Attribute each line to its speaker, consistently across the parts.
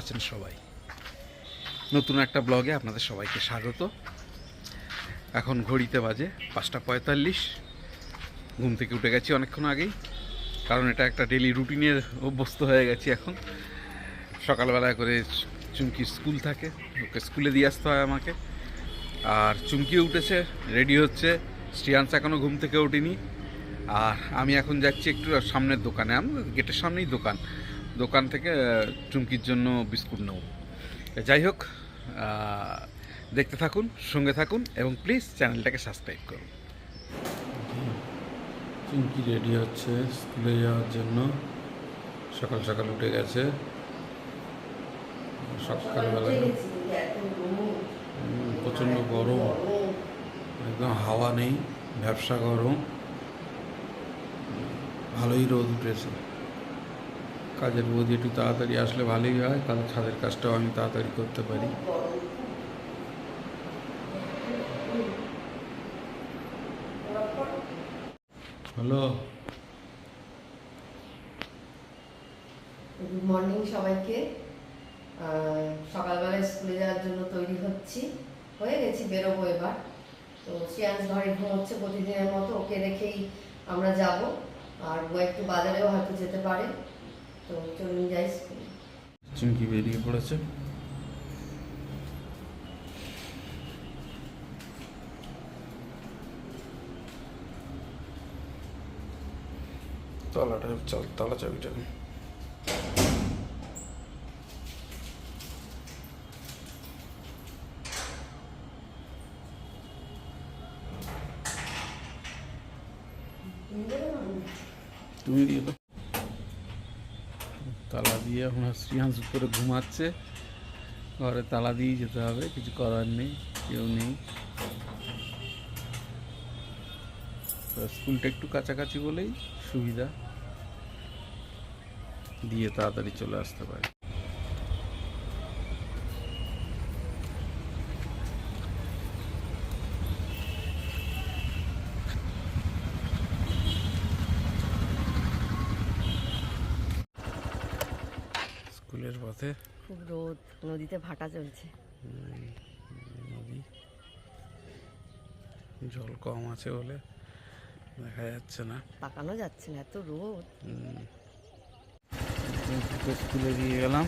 Speaker 1: আছেন সবাই? নতুন একটা ব্লগে আপনাদের সবাইকে স্বাগত। এখন ঘড়িতে বাজে পাঁচটা পঁয়তাল্লিশ। ঘুম থেকে উঠে গেছি অনেকক্ষণ আগেই, কারণ এটা একটা ডেলি রুটিনের অভ্যস্ত হয়ে গেছি এখন। সকালবেলা করে চুমকি স্কুল থাকে, ওকে স্কুলে দিয়ে আসতে হয় আমাকে। আর চুমকিও উঠেছে রেডি হচ্ছে। শ্রিয়াংশ এখনও ঘুম থেকে ওঠেনি। আর আমি এখন যাচ্ছি একটু সামনের দোকানে আমি গেটের সামনেই দোকান। দোকান থেকে চুমকির জন্য বিস্কুট নেব। যাই হোক দেখতে থাকুন সঙ্গে থাকুন এবং প্লিজ চ্যানেলটাকে সাবস্ক্রাইব করুন। চুমকি রেডি হচ্ছে স্কুলে যাওয়ার জন্য। সকাল সকাল উঠে গেছে। সকালবেলা প্রচণ্ড গরম। একদম হাওয়া নেই ব্যবসা গরম। ভালোই রোদ উঠেছে। কাজের বৌদি একটু তাড়াতাড়ি আসলে ভালোই হয় তাহলে ছাদের কাজটাও আমি তাড়াতাড়ি করতে পারি। হ্যালো।
Speaker 2: গুড মর্নিং সবাইকে। সকালবেলা স্কুলে যাওয়ার জন্য তৈরি হচ্ছি। হয়ে গেছি, বেরোবো এবার। তো শ্রেয়াংশ ঘরে ঘুমোচ্ছে প্রতিদিনের মতো, ওকে রেখেই আমরা যাব। আর ও একটু বাজারেও হয়তো যেতে পারে। তো চলুন যাই স্কুলে
Speaker 1: চুমকি বেরিয়ে পড়েছে? তলাটা চল তলা চাবিটা নে। তুমি দিয়ে দাও তালা দিয়ে শ্রীহাংস উপরে ঘুমাচ্ছে। ঘরে তালা দিয়ে যেতে হবে, কিছু করার নেই, কেউ নেই। স্কুলটা একটু কাছাকাছি বলেই সুবিধা। দিয়ে তাড়াতাড়ি চলে আসতে পারে। পথে
Speaker 2: খুব রোদ নদীতে ভাটা চলছে।
Speaker 1: নদী। জল কম আছে বলে দেখা যাচ্ছে না।
Speaker 2: তাকানো যাচ্ছে না এত রোদ।
Speaker 1: স্কুলে দিয়ে গেলাম।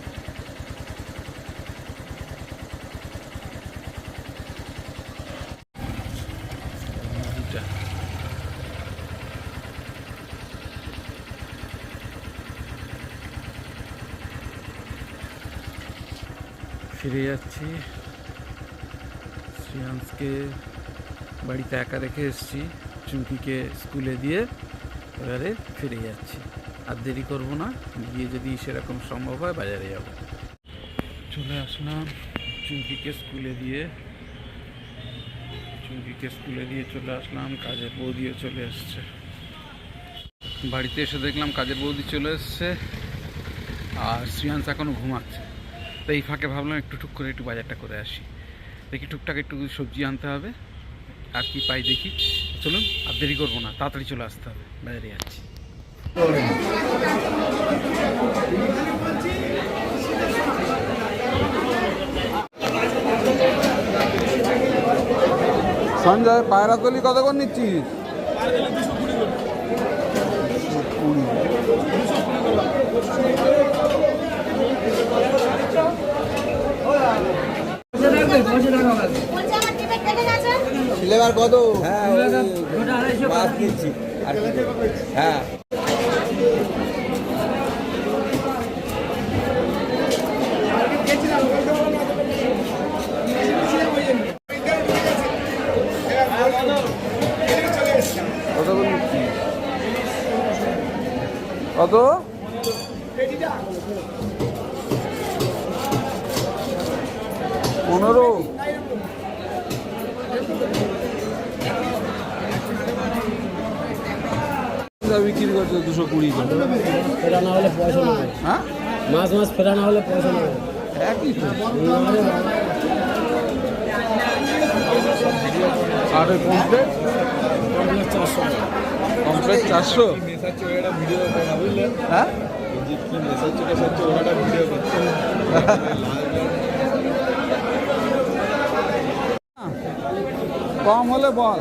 Speaker 1: ফিরে যাচ্ছি। শ্রিয়াংশকে বাড়িতে একা রেখে এসেছি, চুমকিকে স্কুলে দিয়ে এবারে ফিরে যাচ্ছি। আর দেরি করব না, গিয়ে যদি সেরকম সম্ভব হয় বাজারে যাব। চলে আসলাম চুমকিকে স্কুলে দিয়ে। চুমকিকে স্কুলে দিয়ে চলে আসলাম, কাজের বৌদিও চলে এসছে। বাড়িতে এসে দেখলাম কাজের বৌদি চলে এসছে, আর শ্রিয়াংশ এখনও ঘুমাচ্ছে। তো এই ফাঁকে ভাবলাম একটু টুক করে একটু বাজারটা করে আসি। দেখি টুকটাক একটু সবজি আনতে হবে, আর কি পাই দেখি। চলুন, আর দেরি করব না, তাড়াতাড়ি চলে আসতে হবে, বাজারে যাচ্ছি। সঞ্জয় পায়রা তলি কত করে নিচ্ছিস কুড়ি
Speaker 3: সিলেবার কত? হ্যাঁ মাছ নিচ্ছি হ্যাঁ।
Speaker 1: কত? পনেরো। বিক্রি করছে দুশো কুড়ি করে
Speaker 4: ফেরা না হলে পয়সা
Speaker 1: হ্যাঁ?
Speaker 4: মাস মাস ফেরা না হলে পয়সা
Speaker 1: একই তো। আর পমফ্লেট
Speaker 4: চারশো।
Speaker 1: পমফ্লেট চারশো? হ্যাঁ?
Speaker 3: যে কি মেসেজ চলে এসেছে ওটা ভিডিও করছে কম হলে বল।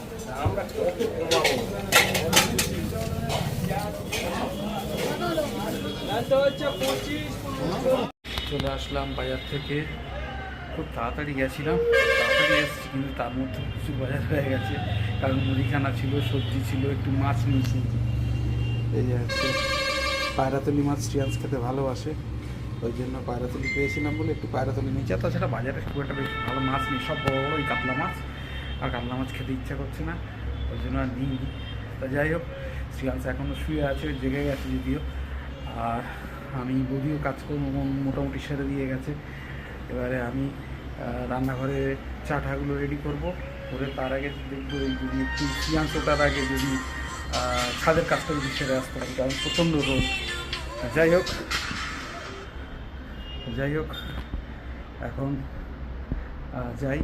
Speaker 1: চলে আসলাম বাজার থেকে। খুব তাড়াতাড়ি গেছিলাম। তাড়াতাড়ি এসেছি কিন্তু তার মধ্যে প্রচুর বাজার হয়ে গেছে। কারণ মুদিখানা ছিল, সবজি ছিল, একটু মাছ নিয়েছি। এই যে হচ্ছে পায়রাতলি মাছ শ্রিয়াংস খেতে ভালোবাসে। ওই জন্য পায়রাতলি পেয়েছিলাম বলে একটু পায়রাতলি নিয়েছি। তাছাড়া বাজারে খুব একটা বেশ ভালো মাছ নেই, সব বড় বড় ওই কাতলা মাছ। আর কাতলা মাছ খেতে ইচ্ছা করছে না, ওই জন্য আর নিই তা যাই হোক শ্রিয়াংস এখনও শুয়ে আছে, জেগে গেছে যদিও। আর আমি বদিও কাজকর্ম মোটামুটি সেরে দিয়ে গেছে। এবারে আমি রান্নাঘরে চা ঠাগুলো রেডি করব। করে তার আগে দেখব এই যদি একটু শ্রিয়াংশটার আগে যদি ছাদের কাজটা যদি সেরে আসতে পারি, কারণ প্রচণ্ড রোদ। যাই হোক যাই হোক, এখন যাই।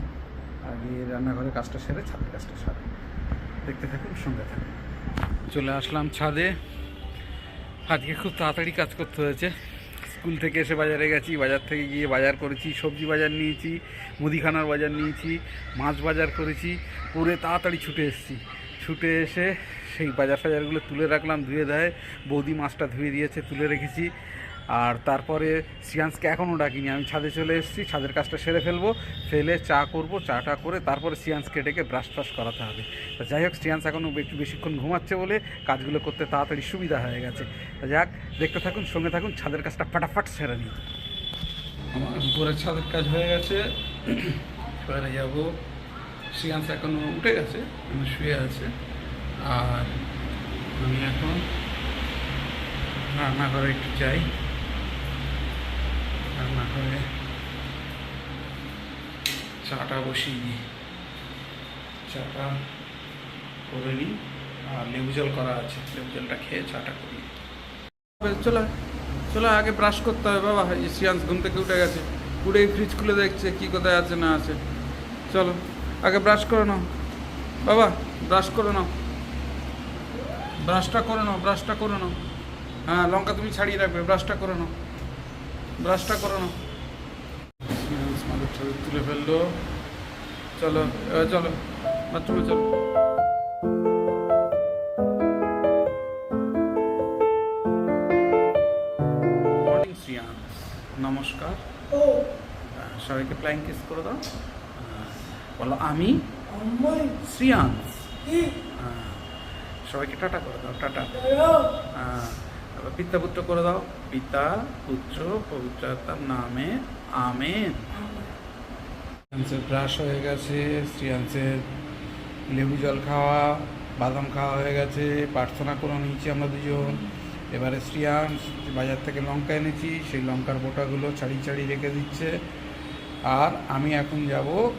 Speaker 1: আগে রান্নাঘরের কাজটা সেরে ছাদের কাজটা সারে। দেখতে থাকুন, সঙ্গে থাকুন। চলে আসলাম ছাদে। আজকে খুব তাড়াতাড়ি কাজ করতে হয়েছে। স্কুল থেকে এসে বাজারে গেছি, বাজার থেকে গিয়ে বাজার করেছি, সবজি বাজার নিয়েছি, মুদিখানার বাজার নিয়েছি, মাছ বাজার করেছি, করে তাড়াতাড়ি ছুটে এসেছি। ছুটে এসে সেই বাজার ফাজারগুলো তুলে রাখলাম, ধুয়ে দেয় বৌদি মাছটা ধুয়ে দিয়েছে, তুলে রেখেছি। আর তারপরে সিয়ান্সকে এখনও ডাকিনি। আমি ছাদে চলে এসেছি, ছাদের কাজটা সেরে ফেলব, ফেলে চা করব, চাটা করে তারপরে সিয়ান্সকে ডেকে ব্রাশ ফ্রাশ করাতে হবে। যাই হোক সিয়ান্স এখনও একটু বেশিক্ষণ ঘুমাচ্ছে বলে কাজগুলো করতে তাড়াতাড়ি সুবিধা হয়ে গেছে। যাক, দেখতে থাকুন, সঙ্গে থাকুন, ছাদের কাজটা ফাটাফাট সেরে নিই আমার ছাদের কাজ হয়ে গেছে। এবারে যাব। সিয়ান্স এখনও উঠে গেছে আমি শুয়ে আছে। আর আমি এখন রান্নাঘরে একটু যাই। রান্নাঘরে চাটা বসিয়ে দিই। চাটা করে নিই। আর লেবু জল করা আছে। লেবু জলটা খেয়ে চাটা করি। চলো চলো আগে ব্রাশ করতে হবে বাবা। সিয়ান্স ঘুম থেকে উঠে গেছে। উঠেই ফ্রিজ খুলে দেখছে কি কোথায় আছে না আছে। চলো, আগে ব্রাশ করে নাও। বাবা ব্রাশ করে নাও। ব্রাশটা করে নাও ব্রাশটা করে নাও। হ্যাঁ লঙ্কা তুমি ছাড়িয়ে রাখবে। ব্রাশটা করে নাও। ব্রাশটা করে মাদুর তুলে ফেলল। চলো চলো বাথরুমে চলো। নমস্কার। হ্যাঁ, সবাইকে ফ্লাইং কিস করে দাও। বলো আমি শ্রিয়াংস হ্যাঁ, সবাইকে টাটা করে দাও টাটা। হ্যাঁ, এবার পিতা পুত্র করে দাও। পিতা পুত্র পবিত্রতার নামে আমেন। শ্রিয়াংসের ব্রাশ হয়ে গেছে শ্রিয়াংসের লেবু জল খাওয়া, বাদাম খাওয়া হয়ে গেছে, প্রার্থনা করে নিয়েছি আমরা দুজন। এবারে শ্রিয়াংস বাজার থেকে লঙ্কা এনেছি, সেই লঙ্কার বোটাগুলো ছাড়িয়ে ছাড়িয়ে রেখে দিচ্ছে। আর আমি এখন যাব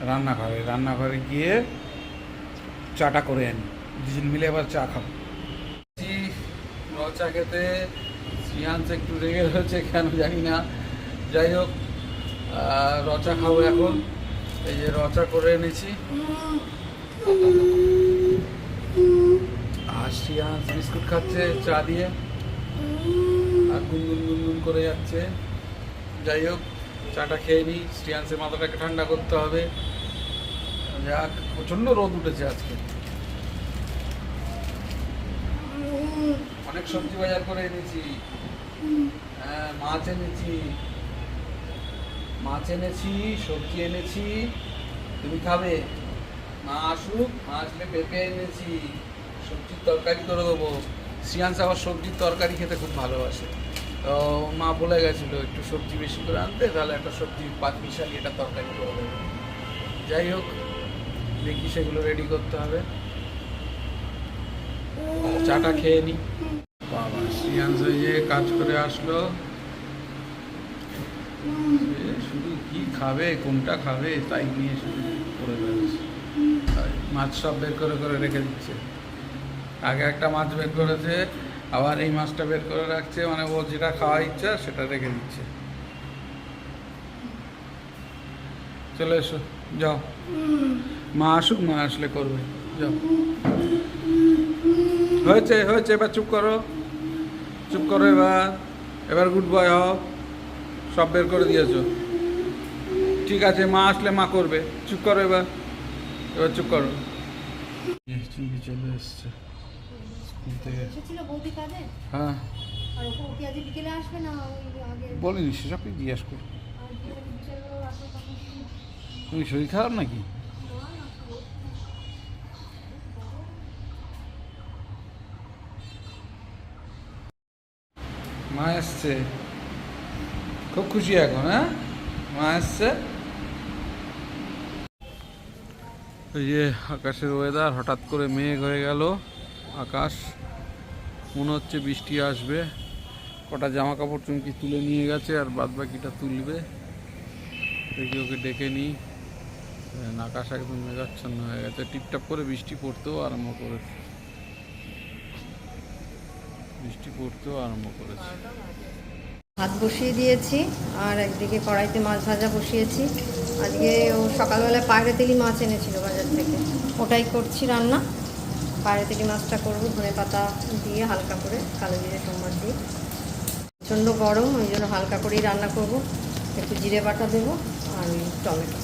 Speaker 1: রান্নাঘরে। রান্নাঘরে গিয়ে চাটা করে আনি। দুজন মিলে এবার চা খাব। চা খেতে শ্রিয়াংস একটু রেগে রয়েছে, কেন জানি না। যাই হোক রচা খাব এখন। এই যে রচা করে এনেছি। আর শ্রিয়াংস বিস্কুট খাচ্ছে, চা দিয়ে। আর গুনগুন গুনগুন করে যাচ্ছে। যাই হোক, চাটা খেয়ে নিই। শ্রিয়াংসের মাথাটাকে ঠান্ডা করতে হবে। যাক, প্রচণ্ড রোদ উঠেছে আজকে। অনেক সবজি বাজার করে এনেছি। হ্যাঁ মাছ এনেছি। মাছ এনেছি সবজি এনেছি। তুমি খাবে? মা আসুক মা আসলে পেঁপে এনেছি। সবজির তরকারি করে দেবো। সিয়ান্স আবার সবজির তরকারি খেতে খুব ভালোবাসে। তো মা বলে গেছিল একটু সবজি বেশি করে আনতে তাহলে একটা সবজি পাঁচ মিশালি এটা তরকারি করে দেবো। যাই হোক দেখি সেগুলো রেডি করতে হবে। চাটা খেয়ে নি। বাবা শ্রিয়াংশ যে কাজ করে আসলো শুধু কি খাবে, কোনটা খাবে, তাই নিয়ে শুধু করে মাছ সব বের করে করে রেখে দিচ্ছে। আগে একটা মাছ বের করেছে, আবার এই মাছটা বের করে রাখছে মানে ও যেটা খাওয়ার ইচ্ছা সেটা রেখে দিচ্ছে। চলে এসো, যাও। মা আসুক, মা আসলে করবে, যাও। হয়েছে হয়েছে এবার চুপ করো। চুপ করো এবার। এবার গুড বয় হও। সব বের করে দিয়েছ। ঠিক আছে মা আসলে মা করবে। চুপ করো এবার। এবার চুপ করো। চুমকি চলে এসছে। স্কুল থেকে। হ্যাঁ।
Speaker 2: আর ওকে ওকে আজ বিকেলে আসবে না ওই আগে?
Speaker 1: বলিনি সেসব কি জিজ্ঞাসা করো তুমি শরীর খারাপ নাকি? মা এসছে খুব খুশি এখন হ্যাঁ? মা আসছে ওই যে আকাশের ওয়েদার হঠাৎ করে মেঘ হয়ে গেল, আকাশ, মনে হচ্ছে বৃষ্টি আসবে। কটা জামা কাপড় চুমকি তুলে নিয়ে গেছে আর বাদ বাকিটা তুলবে। দেখি ওকে ডেকে নিই। আকাশ একদম মেঘাচ্ছন্ন হয়ে গেছে। টিপটাপ করে বৃষ্টি পড়তেও আরম্ভ করেছে। বৃষ্টি পড়তেও আরম্ভ করেছে।
Speaker 2: ভাত বসিয়ে দিয়েছি, আর একদিকে কড়াইতে মাছ ভাজা বসিয়েছি। আজকে ও সকালবেলায় পায়রা তেলি মাছ এনেছিল বাজার থেকে। ওটাই করছি রান্না। পায়রা তেলি মাছটা করব, ধনে পাতা দিয়ে হালকা করে কালো জিরে সোমবার দিয়ে। প্রচণ্ড গরম, ওই জন্য হালকা করেই রান্না করব। একটু জিরে বাটা দেবো, আর ওই টমেটো।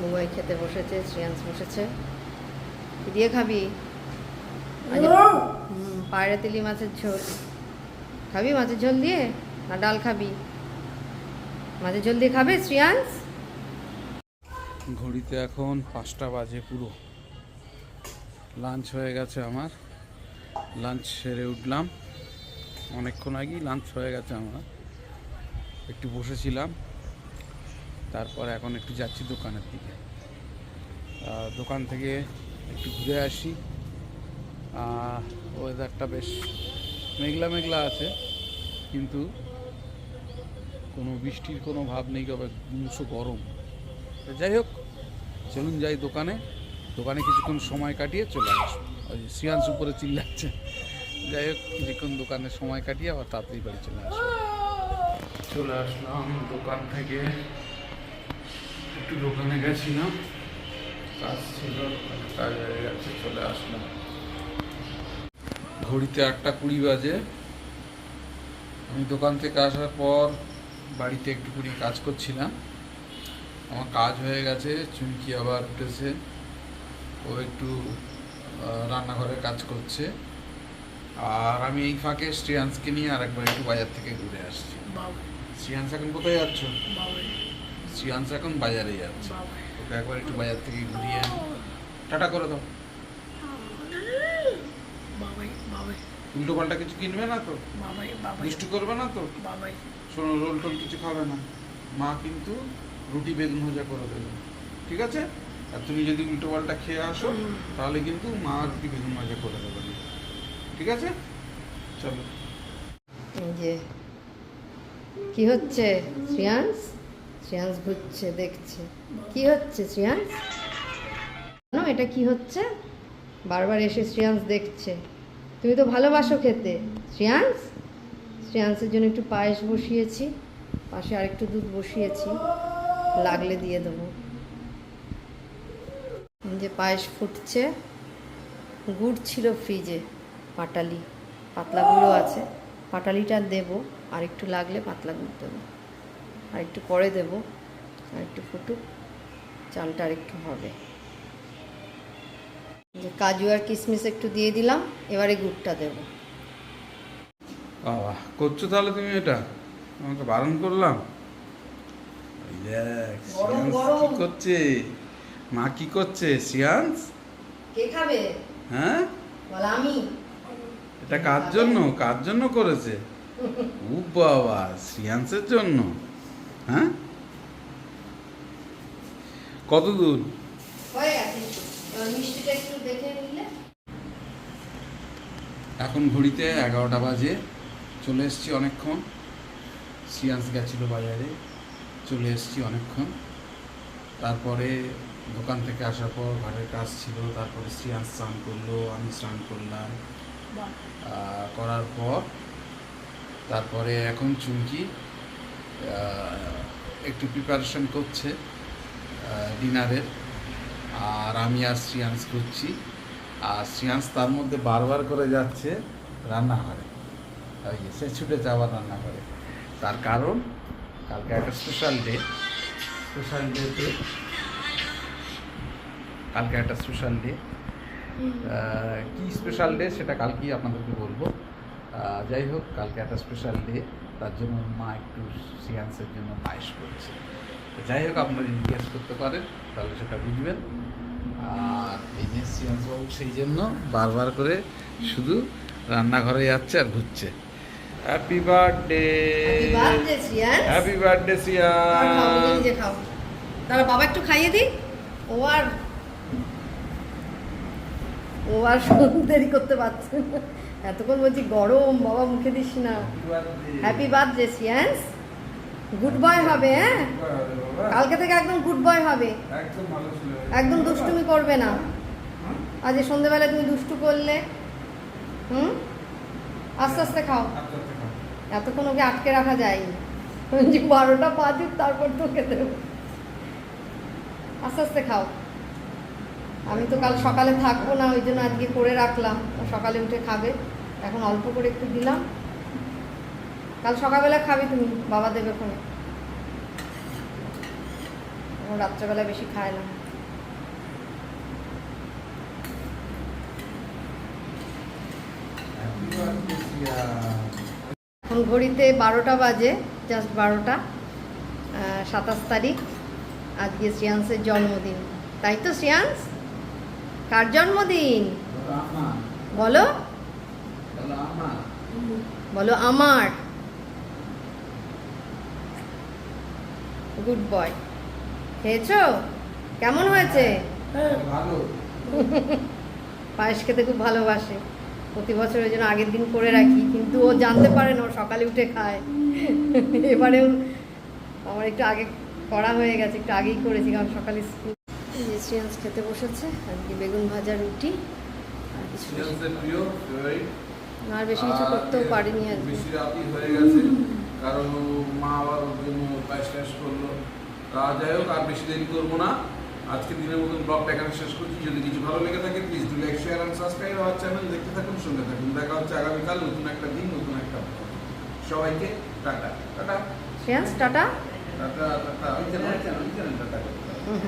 Speaker 2: মুগাই খেতে বসেছে, শ্রিয়াংশ বসেছে। দিয়ে খাবি? পায়রা তেলি মাছের ঝোল। খাবি মাছের ঝোল দিয়ে? না ডাল খাবি? মাছের ঝোল দিয়ে খাবে শ্রিয়াংশ?
Speaker 1: ঘড়িতে এখন পাঁচটা বাজে পুরো। লাঞ্চ হয়ে গেছে আমার। লাঞ্চ সেরে উঠলাম। অনেকক্ষণ আগেই লাঞ্চ হয়ে গেছে আমার। একটু বসেছিলাম। তারপর এখন একটু যাচ্ছি দোকানের দিকে। দোকান থেকে একটু ঘুরে আসি। ওয়েদারটা বেশ মেঘলা মেঘলা আছে, কিন্তু কোনো বৃষ্টির কোনো ভাব নেই তবে দুশো গরম। যাই হোক, চলুন যাই দোকানে। দোকানে কিছুক্ষণ সময় কাটিয়ে চলে আসব। ওই সিয়ান্স উপরে চিল্লাচ্ছে। যাই হোক, কিছুক্ষণ দোকানে সময় কাটিয়ে আবার তাড়াতাড়ি বাড়ি চলে আসব। চলে আসলাম দোকান থেকে। একটু দোকানে গেছিলাম। কাজ ছিল কাজ হয়ে গেছে চলে আসলাম। ঘড়িতে আটটা কুড়ি বাজে। আমি দোকান থেকে আসার পর বাড়িতে একটুখানি কাজ করছিলাম। আমার কাজ হয়ে গেছে চুমকি আবার উঠেছে। ও একটু রান্নাঘরে কাজ করছে। আর আমি এই ফাঁকে শ্রেয়াংসকে নিয়ে আরেকবার একটু বাজার থেকে ঘুরে আসছি। শ্রেয়াংস এখন কোথায় যাচ্ছ? শ্রেয়াংস এখন বাজারে যাচ্ছে। ওকে একবার একটু বাজার থেকে ঘুরিয়ে টাটা করে দাও। উল্টো পাল্টা কিছু কিনবে না তো? দুষ্টু করবে না তো? শোনো রোল টোল কিছু খাবে না। মা কিন্তু রুটি বেগুন ভাজা করে দেবে। ঠিক আছে? আর তুমি যদি উল্টো পাল্টা খেয়ে আসো তাহলে কিন্তু মা রুটি বেগুন ভাজা করে দেবে। ঠিক আছে? চলো।
Speaker 2: যে কি হচ্ছে? শ্রিয়াংশ? শ্রিয়াংশ ঘুরছে দেখছে। কি হচ্ছে শ্রিয়াংশ? এটা কি হচ্ছে? বারবার এসে শ্রিয়াংশ দেখছে। তুমি তো ভালোবাসো খেতে। শ্রিয়াংশ? শ্রিয়াংশের জন্য একটু পায়েস বসিয়েছি, পাশে আরেকটু দুধ বসিয়েছি, লাগলে দিয়ে দেবো। যে পায়েস ফুটছে, গুড় ছিল ফ্রিজে, পাটালি, পাতলা গুঁড়ো আছে, পাটালিটা দেব আর একটু লাগলে পাতলা গুড় দেবো। আর একটু পরে দেবো আর একটু ফুটুক, চালটা আর একটু হবে। যে কাজু আর কিশমিশ একটু দিয়ে দিলাম এবারে গুড়টা দেবো।
Speaker 1: বাবা করছ তাহলে তুমি এটা? আমাকে বারণ করলাম। কি করছে? মা কি করছে শ্রিয়াংশ
Speaker 2: কে খাবে?
Speaker 1: হ্যাঁ?
Speaker 2: বল আমি।
Speaker 1: এটা কার জন্য? কার জন্য করেছে? ও বাবা শ্রিয়াংশের জন্য। হ্যাঁ? কত দূর
Speaker 2: হয়ে মিষ্টিটা একটু দেখে নিলে?
Speaker 1: এখন ঘড়িতে এগারোটা বাজে। চলে এসছি অনেকক্ষণ। সিয়ান্স গেছিল বাজারে। চলে এসেছি অনেকক্ষণ। তারপরে দোকান থেকে আসার পর ঘরের কাজ ছিল। তারপরে সিয়ান্স স্নান করল আমি স্নান করলাম। করার পর তারপরে এখন চুমকি একটু প্রিপারেশন করছে ডিনারের আর আমি আর শ্রিয়াংশ করছি আর শ্রিয়াংশ তার মধ্যে বারবার করে যাচ্ছে রান্নাঘরে। ওই যে সে ছুটে যাওয়া রান্নাঘরে। তার কারণ কালকে একটা স্পেশাল ডে স্পেশাল ডেতে কালকে একটা স্পেশাল ডে কি স্পেশাল ডে সেটা কালকেই আপনাদেরকে বলব। যাই হোক কালকে একটা স্পেশাল ডে তার জন্য মা একটু সিয়ান্সের জন্য পায়েস করছে। যাই হোক আপনারা জিজ্ঞেস করতে পারেন তাহলে সেটা বুঝবেন। আর বাবু সেই জন্য বারবার করে শুধু রান্নাঘরে যাচ্ছে আর ঘুরছে। হ্যাপি বার্থডে হ্যাপি বার্থডে
Speaker 2: খাও দাঁড়া বাবা একটু খাইয়ে দিই? ও আর ও আর দেরি করতে পারছে এতক্ষণ বলছি গরম বাবা মুখে দিস না। হ্যাপি বার্থডে সিয়ান্স গুড বয় হবে হ্যাঁ? কালকে থেকে একদম গুড বয় হবে।
Speaker 1: একদম
Speaker 2: দুষ্টুমি করবে না। আজ এই সন্ধেবেলায় তুমি দুষ্টু করলে হুম? আস্তে আস্তে খাও। এতক্ষণ ওকে আটকে রাখা যায়নি। যে বারোটা বাজুক তারপর তো খেতে। আস্তে আস্তে খাও। আমি তো কাল সকালে থাকব না ওই জন্য আজকে করে রাখলাম। সকালে উঠে খাবে। এখন অল্প করে একটু দিলাম। কাল সকালবেলা খাবি তুমি বাবা দেবে ওখানে। রাত্রেবেলা বেশি খায় না। এখন ঘড়িতে বারোটা বাজে জাস্ট বারোটা সাতাশ তারিখ। আজকে শ্রেয়াংসের জন্মদিন। তাই তো শ্রেয়াংস কার জন্মদিন? বলো বলো আমার। গুড বয় খেয়েছো? কেমন হয়েছে? পায়েস খেতে খুব ভালোবাসে। প্রতি বছর ওই জন্য আগের দিন করে রাখি কিন্তু ও জানতে পারে না ও সকালে উঠে খায়। এবারেও আমার একটু আগে করা হয়ে গেছে একটু আগেই করেছি কারণ সকালে স্কুল শ্রিয়াংস খেতে বসেছে আর কি বেগুন ভাজা রুটি আর কিছু আর বেশি কিছু করতেও পারিনি
Speaker 1: আর হয়ে গেছে। কারণ ও মা আবার ওর জন্য টায়েস করল। তা যাই হোক আর বেশি দেরি করব না। আজকে দিনের মতন ব্লগটা এখানে শেষ করছি। যদি কিছু ভালো লেগে থাকে please do like share and subscribe আমার চ্যানেল দেখতে থাকুন সঙ্গে থাকুন। দেখা হচ্ছে আগামীকাল নতুন একটা দিন নতুন একটা। সবাইকে tata. Tata.
Speaker 2: Tata.
Speaker 1: Tata tata. Channel tata.
Speaker 2: হুম।